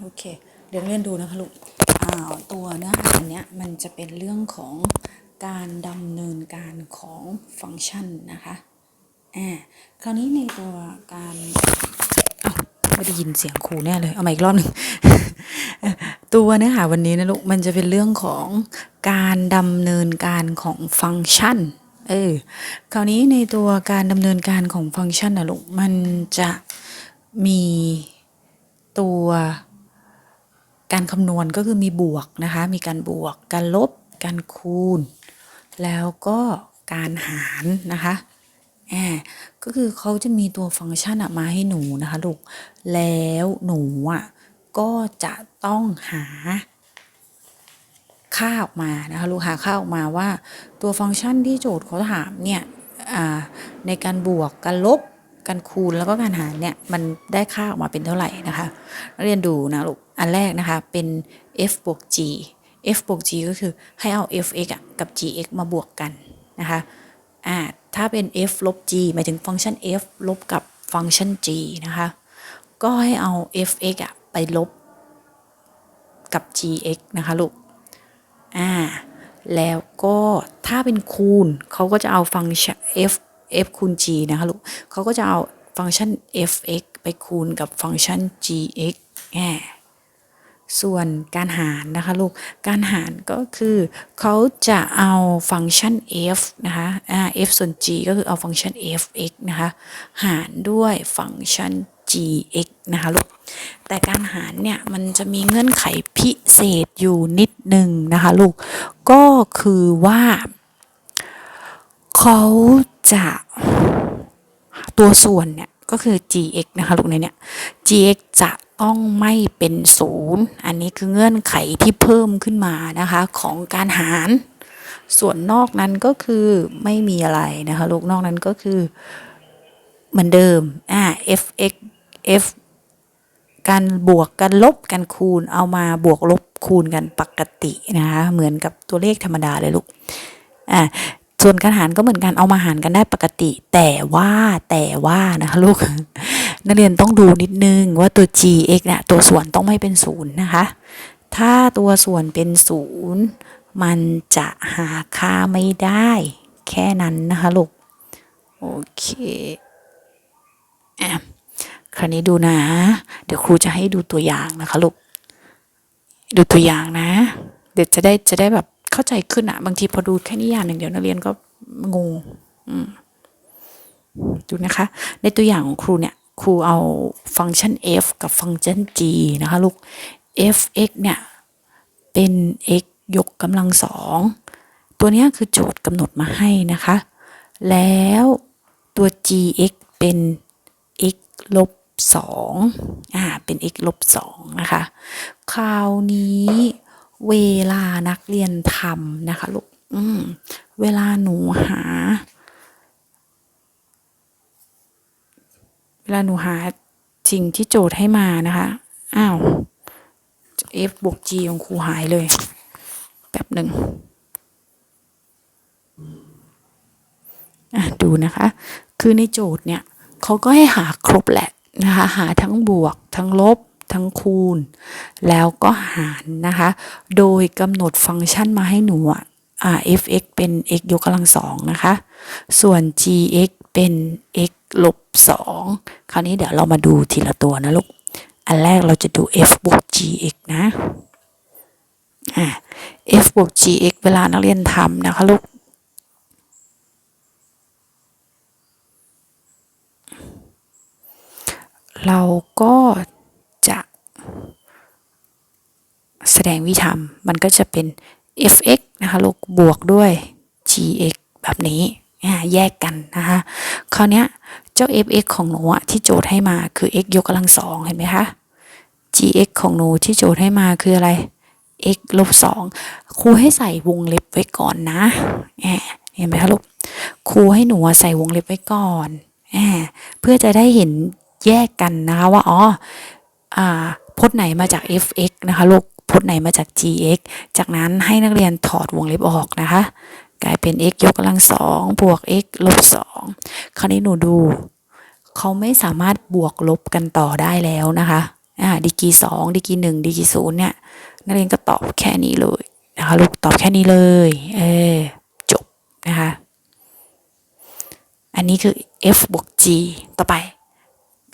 โอเค เดี๋ยวเรียนดูนะคะลูกอ่าตัวเนื้อหาเนี้ยมันจะเป็นเรื่องของการดำเนินการของฟังก์ชันนะคะอ่าคราวนี้ในตัวการอ้าวไม่ได้ยินเสียงครูแน่เลย เอาใหมาอีกรอบหนึ่งตัวเนื้อหาวันนี้นะลูกมันจะเป็นเรื่องของการดำเนินการของฟังก์ชันเออคราวนี้ในตัวการดำเนินการของฟังก์ชันนะลูกมันจะมีตัว การคำนวณก็คือมีบวกนะคะ มีการบวก การลบ การคูณ แล้วก็การหารนะคะแอบก็คือเขาจะมีตัวฟังก์ชันมาให้หนูนะคะลูก แล้วหนูอะก็จะต้องหาค่าออกมานะคะลูกหาค่าออกมาว่าตัวฟังก์ชันที่โจทย์เขาถามเนี่ยอ่าในการบวกการลบการคูณแล้วก็การหารเนี่ยมันได้ค่าออกมาเป็นเท่าไหร่นะคะเรียนดูนะลูก อันแรกนะคะเป็น f บวก g f บวก g ก็คือให้เอา f(x) กับ gx มาบวกกันนะคะอ่าถ้าเป็น f ลบ g หมายถึงฟังก์ชัน f ลบกับฟังก์ชัน g นะคะ ก็ให้เอา f(x) อะไปลบกับ gx นะคะลูกอ่าแล้วก็ถ้าเป็นคูณเขาก็จะเอาฟังก์ชัน f f คูณ g นะคะลูกเขาก็จะเอาฟังก์ชัน f(x) ไปคูณกับฟังก์ชัน gx แง่ ส่วนการหารนะคะลูก การหารก็คือเขาจะเอาฟังก์ชัน f นะคะ f ส่วน g ก็คือเอาฟังก์ชัน f(x) นะคะหารด้วยฟังก์ชัน gx นะคะลูก แต่การหารเนี่ยมันจะมีเงื่อนไขพิเศษอยู่นิดหนึ่งนะคะลูก ก็คือว่าเขาจะตัวส่วนเนี่ย ก็คือ gx นะคะลูกในเนี่ย gx จะต้องไม่เป็นศูนย์อันนี้คือเงื่อนไขที่เพิ่มขึ้นมานะคะของการหาร ส่วนนอกนั้นก็คือไม่มีอะไรนะคะลูกนอกนั้นก็คือเหมือนเดิมอ่า fx f การบวกกันลบกันคูณเอามาบวกลบคูณกันปกตินะคะเหมือนกับตัวเลขธรรมดาเลยลูกอ่า ส่วนการหารก็เหมือนกันเอามาหารกันได้ปกติ แต่ว่าแต่ว่านะคะลูกนักเรียนต้องดูนิดนึงว่าตัว gx เนี่ยตัวส่วนต้องไม่เป็นศูนย์นะคะ ถ้าตัวส่วนเป็นศูนย์มันจะหาค่าไม่ได้ แค่นั้นนะคะลูกโอเคอะคราวนี้ดูนะ เดี๋ยวครูจะให้ดูตัวอย่างนะคะลูก ดูตัวอย่างนะ เดี๋ยวจะได้จะได้แบบ เข้าใจขึ้นอะบางทีพอดูแค่นิยามอย่างเดียวนักเรียนก็งงดูนะคะ ในตัวอย่างของครูเนี่ย ครูเอาฟังก์ชัน f กับฟังก์ชัน g นะคะลูก f(x) เนี่ยเป็น x ยกกำลังสองตัวเนี้ยคือโจทย์กำหนดมาให้นะคะ แล้วตัว gx เป็น x ลบสองอ่า เป็น x ลบสองนะคะ คราวนี้ เวลานักเรียนทำนะคะลูกอืมเวลาหนูหา เวลาหนูหาสิ่งที่โจทย์ให้มานะคะ อ้าว f บวก g ของครูหายเลยแป๊บหนึ่งดูนะคะ คือในโจทย์เนี่ยเขาก็ให้หาครบแหละนะคะ หาทั้งบวกทั้งลบ ทั้งคูณ แล้วก็หารนะคะ โดยกำหนดฟังก์ชันมาให้หนูอะ fx เป็น x ยกกำลังสองนะคะ ส่วน gx เป็น x ลบสองคราวนี้เดี๋ยวเรามาดูทีละตัวนะลูก อันแรกเราจะดู f บวก gx นะอ่า f บวก gx เวลานักเรียนทำนะคะลูกเราก็จะ แสดงวิธรรม มันก็จะเป็น fx นะคะลูกบวกด้วย gx แบบนี้แยกกันนะคะคราวนี้เจ้า fx ของหนูที่โจทย์ให้มาคือ x ยกกำลังสองเห็นไหมคะ gx ของหนูที่โจทย์ให้มาคืออะไร x ลบสองครูให้ใส่วงเล็บไว้ก่อนนะเห็นไหมคะลูกครูให้หนูใส่วงเล็บไว้ก่อนเพื่อจะได้เห็นแยกกันนะคะว่าอ๋ออ่าพจน์ไหนมาจาก fx นะคะลูก พจน์ไหนมาจาก gx จากนั้นให้นักเรียนถอดวงเล็บออกนะคะ กลายเป็น x ยกกำลังสองบวก x ลบสองคราวนี้หนูดู เขาไม่สามารถบวกลบกันต่อได้แล้วนะคะอ่าดีกีสองดีกีหนึ่งดีกีศูนย์เนี่ยนักเรียนก็ตอบแค่นี้เลยนะคะลูกตอบแค่นี้เลยเออจบนะคะ อันนี้คือ f บวก g ต่อไป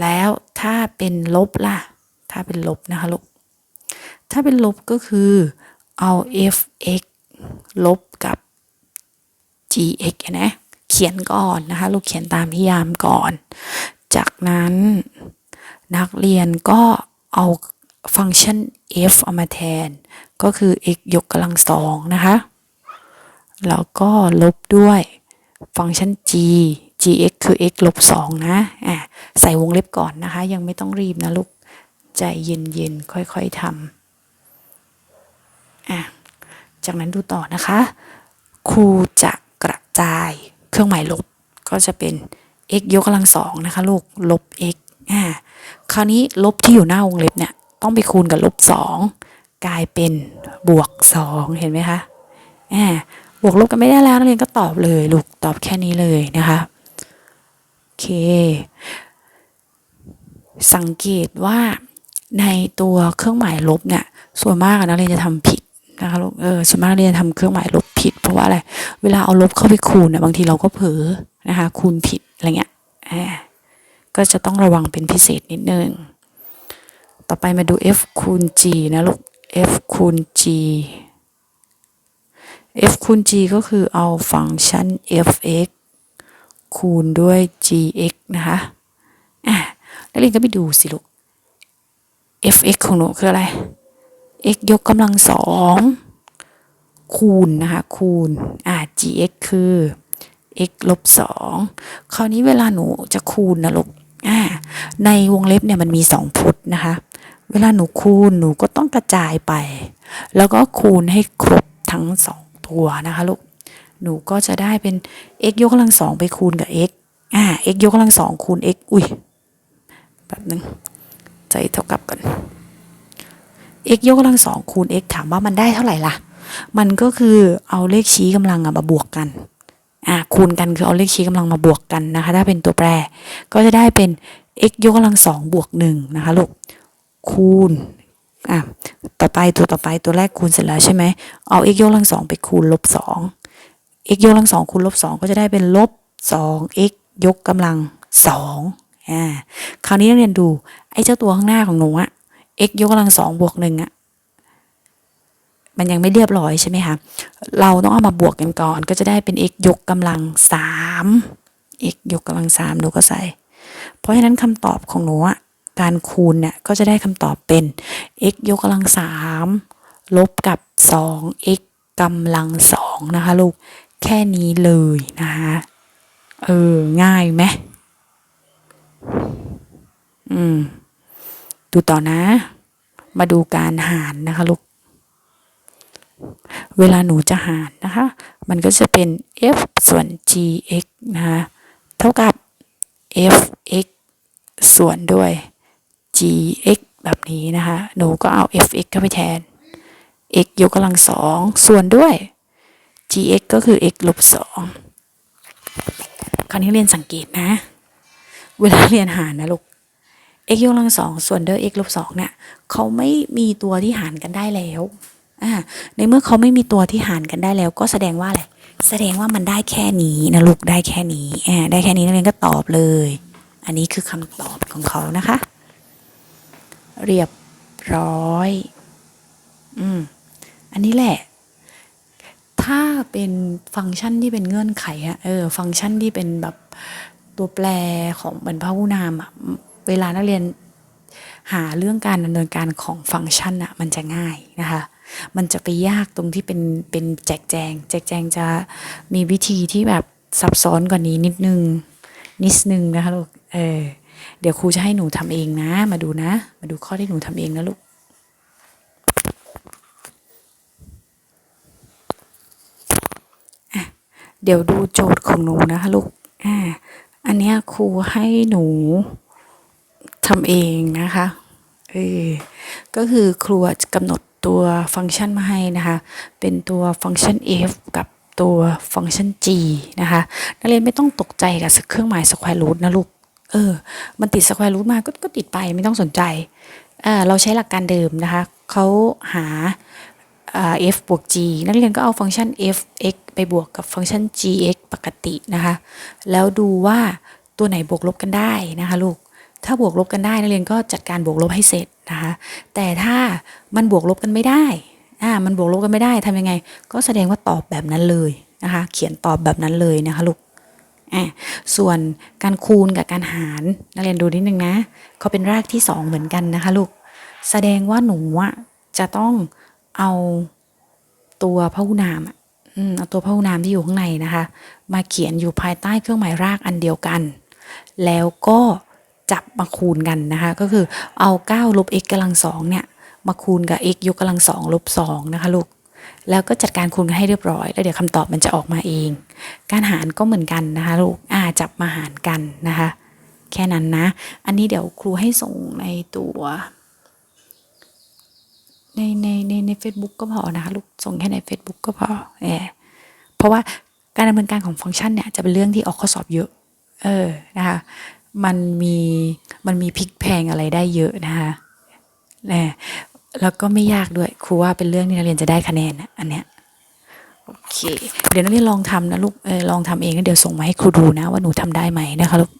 แล้วถ้าเป็นลบล่ะ ถ้าเป็นลบนะคะลูก ถ้าเป็นลบก็คือเอา f(x) ลบกับ gx นะเขียนก่อนนะคะ ลูกเขียนตามนิยามก่อน จากนั้นนักเรียนก็เอาฟังก์ชัน f เอามาแทน ก็คือ x ยกกำลังสองนะคะ แล้วก็ลบด้วยฟังก์ชัน g gx คือ x ลบ2นะอะใส่วงเล็บก่อนนะคะ ยังไม่ต้องรีบนะลูก ใจเย็นๆ ค่อยๆทำ อะจากนั้นดูต่อนะคะ ครูจะกระจายเครื่องหมายลบ ก็จะเป็น x ยกกำลังสองนะคะลูก ลบ x อ่าคราวนี้ลบที่อยู่หน้าวงเล็บเนี่ย ต้องไปคูณกับลบสองกลายเป็นบวกสองเห็นไหมคะอ่าบวกลบกันไม่ได้แล้วนักเรียนก็ตอบเลยลูกตอบแค่นี้เลยนะคะโอเค สังเกตว่าในตัวเครื่องหมายลบเนี่ยส่วนมากนักเรียนจะทำผิด นะคะลูกเออส่วนมากเรียนทำเครื่องหมายลบผิด เพราะว่าอะไรเวลาเอาลบเข้าไปคูณเนี่ยบางทีเราก็เผลอนะคะคูณผิดอะไรเงี้ยอ่าก็จะต้องระวังเป็นพิเศษนิดนึงต่อไปมาดู f คูณ g นะลูก f คูณ g f คูณ g ก็คือเอาฟังก์ชัน f(x) คูณด้วย gx นะคะอะนักเรียนก็ไปดูสิลูก f(x) ของหนูคืออะไร x ยกกำลังสองคูณนะคะคูณอะ gx คือ x ลบสองคราวนี้เวลาหนูจะคูณนะลูกอ่าในวงเล็บเนี่ยมันมีสองพจน์นะคะ เวลาหนูคูณหนูก็ต้องกระจายไป แล้วก็คูณให้ครบทั้งสองตัวนะคะลูกหนูก็จะได้เป็น x ยกกำลังสองไปคูณกับ x อ่า x ยกกำลังสองคูณ x อุ้ยแบบนึงใจเท่ากับกัน x ยกกำลังสองคูณ x ถามว่ามันได้เท่าไหร่ล่ะ มันก็คือเอาเลขชี้กำลังอะมาบวกกันอ่าคูณกันคือเอาเลขชี้กำลังมาบวกกันนะคะ ถ้าเป็นตัวแปร ก็จะได้เป็น x ยกกำลังสองบวกหนึ่งนะคะลูกคูณอะต่อไปตัวต่อไปตัวแรกคูณเสร็จแล้วใช่ไหมเอา x ยกกำลังสองไปคูณลบสอง x ยกกำลังสองคูณลบสองก็จะได้เป็นลบสอง x ยกกำลังสองอ่าคราวนี้นักเรียนดูไอ้เจ้าตัวข้างหน้าของหนูอะ x ยกกำลังสองบวกหนึ่งอะมันยังไม่เรียบร้อยใช่ไหมคะ เราต้องเอามาบวกกันก่อน ก็จะได้เป็น x ยกกำลังสาม x ยกกำลังสามหนูก็ใส่ เพราะฉะนั้นคำตอบของหนูอะการคูณเนี่ยก็จะได้คำตอบเป็น x ยกกำลังสามลบกับสอง x กำลังสองนะคะลูก แค่นี้เลยนะคะเออ ง่ายไหมอืม ดูต่อนะ มาดูการหารนะคะลูก เวลาหนูจะหารนะคะ มันก็จะเป็น f ส่วน gx นะคะเท่ากับ fx ส่วนด้วย gx แบบนี้นะคะ หนูก็เอา fx เข้าไปแทน x ยกกำลังสองส่วนด้วย gx ก็คือ x ลบสองคราวนี้เรียนสังเกตนะ เวลาเรียนหารนะลูก x ยกกำลังสองส่วนด้วย x ลบสองเนี่ยเขาไม่มีตัวที่หารกันได้แล้วอ่าในเมื่อเขาไม่มีตัวที่หารกันได้แล้ว ก็แสดงว่าอะไรแสดงว่ามันได้แค่นี้นะลูกได้แค่นี้อ่าได้แค่นี้นักเรียนก็ตอบเลย อันนี้คือคำตอบของเขานะคะ เรียบร้อยอืมอันนี้แหละ ถ้าเป็นฟังก์ชันที่เป็นเงื่อนไขอะเออฟังก์ชันที่เป็นแบบตัวแปรของบรรพหูนามอะ เวลานักเรียนหาเรื่องการดำเนินการของฟังก์ชันอะมันจะง่ายนะคะ มันจะไปยากตรงที่เป็นเป็นแจกแจง แจกแจงจะมีวิธีที่แบบซับซ้อนกว่านี้นิดนึง นิดนึงนะคะลูก เออ เดี๋ยวครูจะให้หนูทำเองนะ มาดูนะ มาดูข้อที่หนูทำเองนะลูกเดี๋ยวดูโจทย์ของหนูนะคะลูก อ่า อันเนี้ยครูให้หนู ทำเองนะคะเออก็คือครูจะกำหนดตัวฟังก์ชันมาให้นะคะ เป็นตัวฟังก์ชัน f กับตัวฟังก์ชัน g นะคะนักเรียนไม่ต้องตกใจกับเครื่องหมาย square root นะลูกเออ มันติด square root มาก็ก็ติดไปไม่ต้องสนใจอ่าเราใช้หลักการเดิมนะคะเขาหา f บวก g นักเรียนก็เอาฟังก์ชัน f x ไปบวกกับฟังก์ชัน g x ปกตินะคะ แล้วดูว่าตัวไหนบวกลบกันได้นะคะลูก ถ้าบวกลบกันได้นักเรียนก็จัดการบวกลบให้เสร็จนะคะแต่ถ้ามันบวกลบกันไม่ได้อ่ามันบวกลบกันไม่ได้ทำยังไง ก็แสดงว่าตอบแบบนั้นเลยนะคะ เขียนตอบแบบนั้นเลยนะคะลูกอะส่วนการคูณกับการหารนักเรียนดูนิดนึงนะเขาเป็นรากที่สองเหมือนกันนะคะลูกแสดงว่าหนูอะจะต้องเอาตัวพหุนามอืมเอาตัวพหุนามที่อยู่ข้างในนะคะ มาเขียนอยู่ภายใต้เครื่องหมายรากอันเดียวกัน แล้วก็ จับมาคูณกันนะคะ ก็คือเอา9ลบ x กำลังสองเนี่ยมาคูณกับ x ยกกำลังสองลบสองนะคะลูกแล้วก็จัดการคูณกันให้เรียบร้อย แล้วเดี๋ยวคำตอบมันจะออกมาเอง การหารก็เหมือนกันนะคะลูกอ่าจับมาหารกันนะคะ แค่นั้นนะ อันนี้เดี๋ยวครูให้ส่งในตัว ในในในใน Facebook ก็พอนะคะลูกส่งแค่ใน Facebook ก็พอเออเพราะว่าการดำเนินการของฟังก์ชันเนี่ยจะเป็นเรื่องที่ออกข้อสอบเยอะ เออนะคะ มันมีมันมีพลิกแพลงอะไรได้เยอะนะคะแน่แล้วก็ไม่ยากด้วยครูว่าเป็นเรื่องที่นักเรียนจะได้คะแนนนะอันเนี้ยโอเค เดี๋ยวนักเรียนลองทำนะลูกเออลองทำเองแล้วเดี๋ยวส่งมาให้ครูดูนะว่าหนูทำได้ไหมนะคะลูก